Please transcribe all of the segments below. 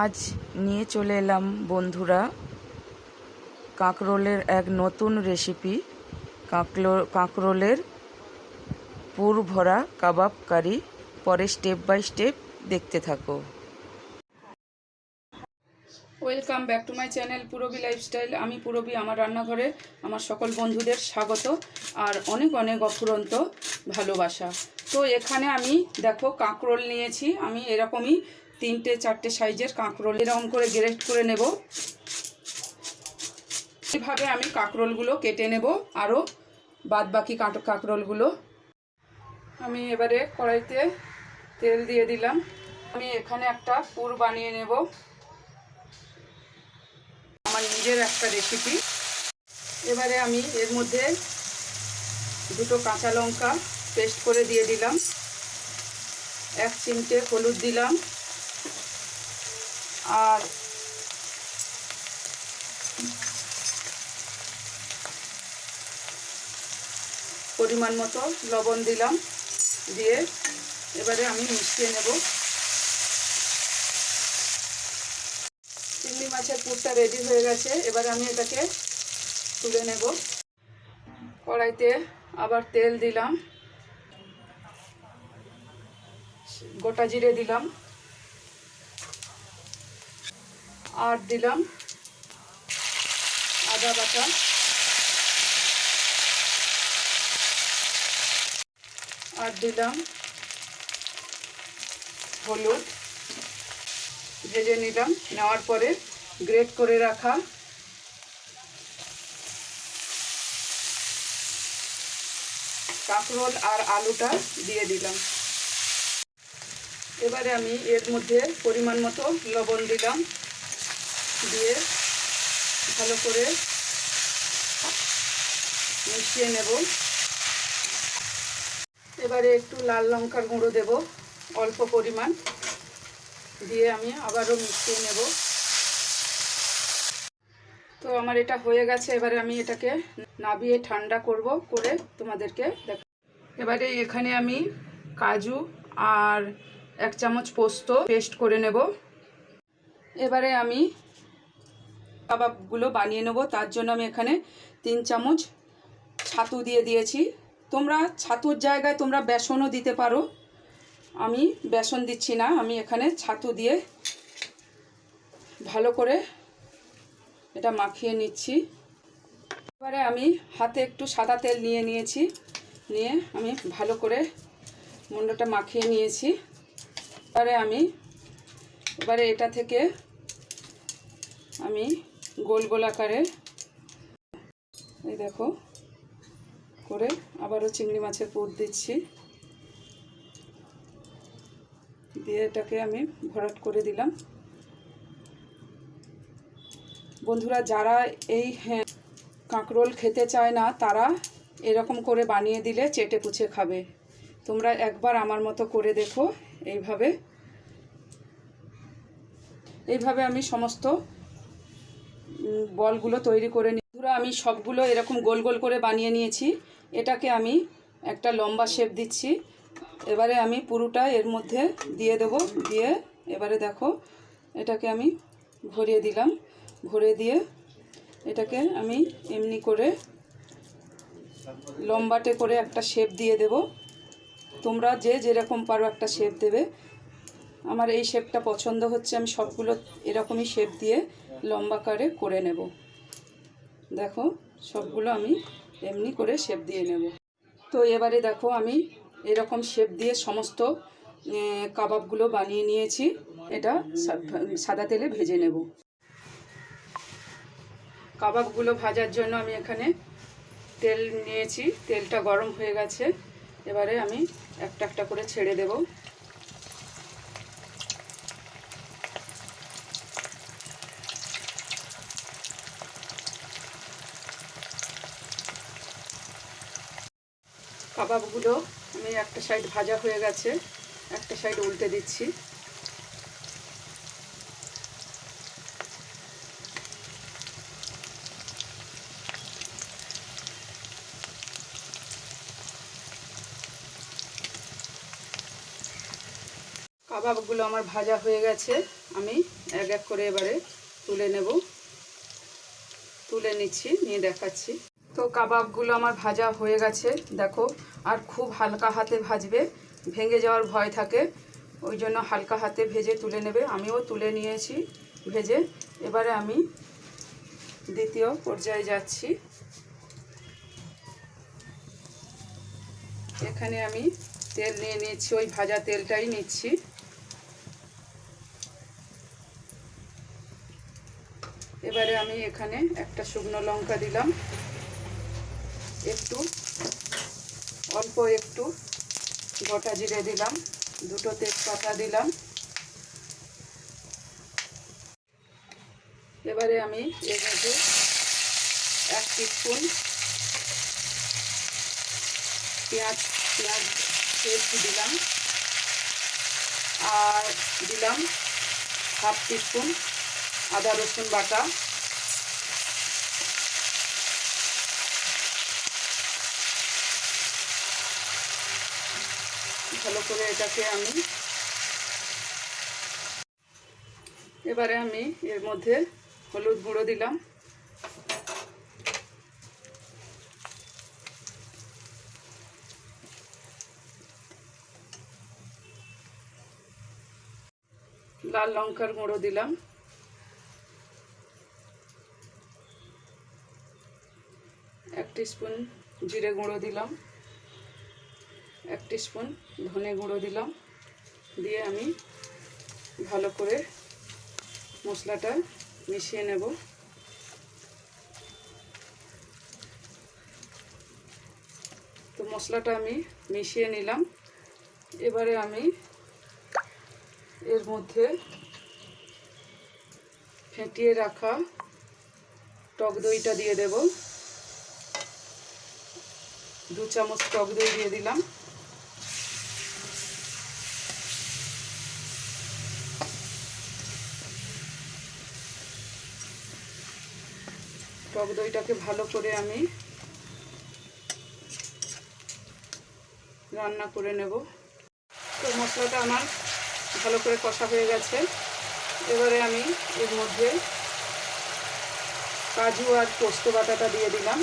আজ নিয়ে চলে এলাম বন্ধুরা কাঁকরোলের এক নতুন রেসিপি কাঁকলো কাঁকরোলের পুর ভরা কাবাব কারি। পরে স্টেপ বাই স্টেপ দেখতে থাকো। Welcome back to my channel Purabi lifestyle আমি পুরবি, আমার রান্নাঘরে আমার সকল বন্ধুদের স্বাগত আর অনেক অনেক অফুরন্ত ভালোবাসা। তো এখানে আমি দেখো কাঁকরোল নিয়েছি। আমি এরকমই তিনটে, চারটে সাইজের কাঁকরোল এরকম করে গ্রেট করে নেব। এইভাবে আমি কাঁকরোলগুলো কেটে নেব, আরও বাদ বাকি কাঁকরোলগুলো। আমি এবারে কড়াইতে তেল দিয়ে দিলাম। আমি এখানে একটা পুর বানিয়ে নেব। আমার নিজের একটা রেসিপি এবারে আমি এর মধ্যে দুটো কাঁচা লঙ্কা পেস্ট করে দিয়ে দিলাম। এক চিমটে হলুদ দিলাম। আর পরিমাণ মতো লবণ দিলাম, দিয়ে এবারে আমি মিশিয়ে নেব। চিংড়ি মাছের পুরটা রেডি হয়ে গেছে, এবারে আমি এটাকে তুলে নেব। কড়াইতে আবার তেল দিলাম, গোটা জিরে দিলাম। আর দিলাম আদা বাটা। আর দিলাম হলুদ। ভেজে নিলাম, নেওয়ার পরে গ্রেট করে রাখা কাঁকরোল আর আলুটা দিয়ে দিলাম। এবারে আমি এর মধ্যে পরিমাণ মতো লবণ দিলাম। দিয়ে ভালো করে মিশিয়ে নেব। এবারে একটু লাল লঙ্কার গুঁড়ো দেব, অল্প পরিমাণ দিয়ে আমি আবারও মিশিয়ে নেব। তো আমার এটা হয়ে গেছে, এবারে আমি এটাকে নাবিয়ে ঠান্ডা করব করে তোমাদেরকে দেখ এবারে এখানে আমি কাজু আর এক চামচ পোস্ত পেস্ট করে নেব। এবারে আমি কাবাবগুলো বানিয়ে নেব। তার জন্য আমি এখানে তিন চামচ ছাতু দিয়ে দিয়েছি। তোমরা ছাতুর জায়গায় তোমরা বেসনও দিতে পারো। আমি বেসন দিচ্ছি না, আমি এখানে ছাতু দিয়ে ভালো করে এটা মাখিয়ে নিচ্ছি। এবারে আমি হাতে একটু সাদা তেল নিয়ে নিয়েছি। নিয়ে আমি ভালো করে মুন্ডটা মাখিয়ে নিয়েছি। এবারে আমি, এবারে এটা থেকে আমি গোল গোল আকারে। এই দেখো, করে আবারও চিংড়ি মাছের পুর দিচ্ছি। দিয়ে এটাকে আমি ভরাট করে দিলাম। বন্ধুরা, যারা এই হ্যাঁ কাঁকরোল খেতে চায় না, তারা এরকম করে বানিয়ে দিলে চেটে পুছে খাবে। তোমরা একবার আমার মতো করে দেখো, এইভাবে। এইভাবে আমি সমস্ত বলগুলো তৈরি করে নিই বন্ধুরা, আমি সবগুলো এরকম গোল গোল করে বানিয়ে নিয়েছি। এটাকে আমি একটা লম্বা শেপ দিচ্ছি। এবারে আমি পুরোটা এর মধ্যে দিয়ে দেবো। দিয়ে এবারে দেখো, এটাকে আমি ভরিয়ে দিলাম। ভরে দিয়ে এটাকে আমি এমনি করে লম্বাটে করে একটা শেপ দিয়ে দেব। তোমরা যে যেরকম পারো একটা শেপ দেবে। আমার এই শেপটা পছন্দ হচ্ছে। আমি সবগুলো এরকমই শেপ দিয়ে লম্বা করে করে নেব। দেখো, সবগুলো আমি এমনি করে শেপ দিয়ে নেব। তো এবারে দেখো, আমি এরকম শেপ দিয়ে সমস্ত কাবাবগুলো বানিয়ে নিয়েছি। এটা সাদা তেলে ভেজে নেব। কাবাবগুলো ভাজার জন্য আমি এখানে তেল নিয়েছি। তেলটা গরম হয়ে গেছে। এবারে আমি একটা একটা করে ছেড়ে দেব। কাবাবগুলো আমি একটা সাইড ভাজা হয়ে গেছে, একটা সাইড উল্টে দিচ্ছি। কাবাবগুলো আমার ভাজা হয়ে গেছে, আমি এক এক করে এবারে তুলে নেব। তুলে নিচ্ছি, নিয়ে দেখাচ্ছি। তো কাবাবগুলো আমার ভাজা হয়ে গেছে, দেখো। আর খুব হালকা হাতে ভাজবে, ভেঙে যাওয়ার ভয় থাকে। ওই জন্য হালকা হাতে ভেজে তুলে নেবে। আমিও তুলে নিয়েছি ভেজে। এবারে আমি দ্বিতীয় পর্যায়ে যাচ্ছি। এখানে আমি তেল নিয়ে নিচ্ছি ওই ভাজা তেলটাই নিচ্ছি। এবারে আমি এখানে একটা শুকনো লঙ্কা দিলাম। একটু, অল্প একটু গোটা জিরে দিলাম, দুটো তেজপাতা দিলাম। এবারে আমি মধ্যে এক টিস্পুন পেঁয়াজ পেঁয়াজ পেস্ট দিলাম। আর দিলাম হাফ টিস্পুন আদা রসুন বাটা। ভালো করে এটাকে আমি এবারে আমি এর মধ্যে হলুদ গুঁড়ো দিলাম। লাল লঙ্কার গুঁড়ো দিলাম। এক স্পুন জিরে গুঁড়ো দিলাম। স্পুন ধনে গুঁড়ো দিলাম। দিয়ে আমি ভালো করে মশলাটা মিশিয়ে নেব। তো মশলাটা আমি মিশিয়ে নিলাম। এবারে আমি এর মধ্যে ফেটিয়ে রাখা টক দইটা দিয়ে দেব। দু চামচ টক দই দিয়ে দিলাম। টক দইটাকে ভালো করে আমি রান্না করে নেব। তো মশলাটা আমার ভালো করে কষা হয়ে গেছে। এবারে আমি এর মধ্যে কাজু আর পোস্ত বাটাটা দিয়ে দিলাম।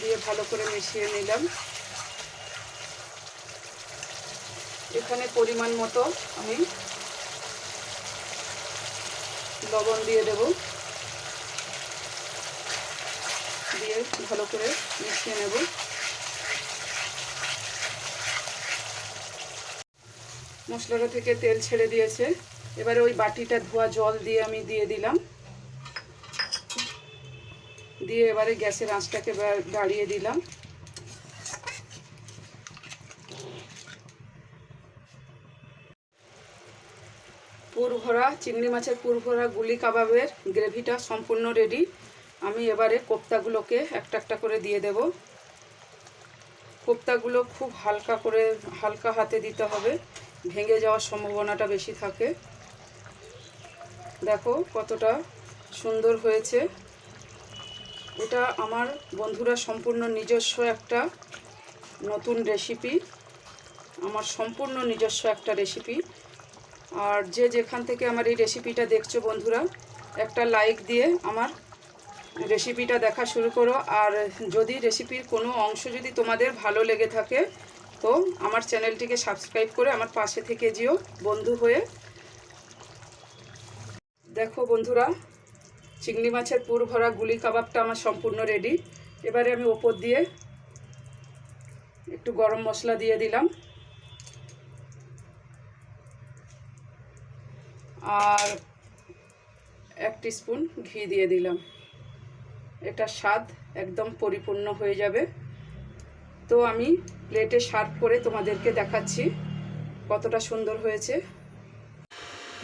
দিয়ে ভালো করে মিশিয়ে নিলাম। এখানে পরিমাণ মতো আমি লবণ দিয়ে দেব। দিয়ে ভালো করে মিশিয়ে নেব। মশলাটা থেকে তেল ছেড়ে দিয়েছে। এবারে ওই বাটিটা ধোয়া জল দিয়ে আমি দিয়ে দিলাম। দিয়ে এবারে গ্যাসের আঁচটাকে বাড়িয়ে দিলাম পুর ভরা চিংড়ি মাছের পুর ভরা গুলি কাবাবের গ্রেভিটা সম্পূর্ণ রেডি আমি এবারে কোপ্তাগুলোকে একটা একটা করে দিয়ে দেব। কোপ্তাগুলো খুব হালকা করে, হালকা হাতে দিতে হবে। ভেঙে যাওয়ার সম্ভাবনাটা বেশি থাকে। দেখো কতটা সুন্দর হয়েছে। এটা আমার বন্ধুরা সম্পূর্ণ নিজস্ব একটা নতুন রেসিপি আমার সম্পূর্ণ নিজস্ব একটা রেসিপি আর যে যেখান থেকে আমার এই রেসিপিটা দেখছ বন্ধুরা, একটা লাইক দিয়ে আমার রেসিপিটা দেখা শুরু করো। আর যদি রেসিপির কোনো অংশ যদি তোমাদের ভালো লেগে থাকে, তো আমার চ্যানেলটিকে সাবস্ক্রাইব করে আমার পাশে থেকে যেও বন্ধু হয়ে। দেখো বন্ধুরা, চিংড়ি মাছের পুর ভরা গুলি কাবাবটা আমার সম্পূর্ণ রেডি এবারে আমি ওপর দিয়ে একটু গরম মশলা দিয়ে দিলাম। আর এক স্পুন ঘি দিয়ে দিলাম। এটা স্বাদ একদম পরিপূর্ণ হয়ে যাবে। তো আমি প্লেটে সার্ভ করে তোমাদেরকে দেখাচ্ছি কতটা সুন্দর হয়েছে।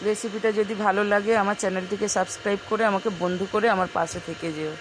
রেসিপিটা যদি ভালো লাগে, আমার চ্যানেলটিকে সাবস্ক্রাইব করে আমাকে বন্ধু করে আমার পাশে থেকে যেও।